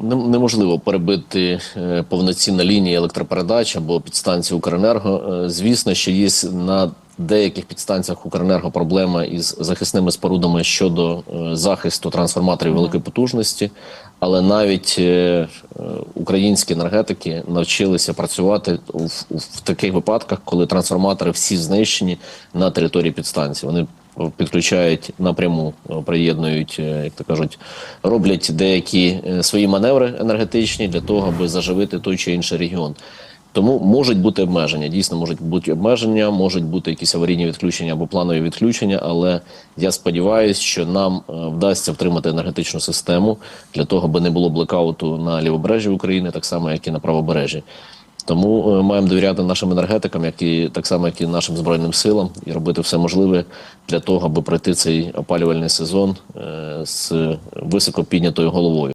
Нем- Неможливо перебити е, повноцінна лінія електропередач або підстанції Укренерго. Е, Звісно, що є на деяких підстанціях Укренерго проблема із захисними спорудами щодо е, захисту трансформаторів великої потужності, але навіть українські енергетики навчилися працювати в, в таких випадках, коли трансформатори всі знищені на території підстанції. Вони підключають напряму, е, приєднують, е, як то кажуть, роблять деякі е, свої маневри енергетичні для того, аби заживити той чи інший регіон. Тому можуть бути обмеження. Дійсно, можуть бути обмеження, можуть бути якісь аварійні відключення або планові відключення. Але я сподіваюся, що нам е, вдасться втримати енергетичну систему для того, аби не було блекауту на лівобережжі України, так само як і на правобережжі. Тому е, маємо довіряти нашим енергетикам, як і так само, як і нашим збройним силам, і робити все можливе для того, аби пройти цей опалювальний сезон е, з високо піднятою головою.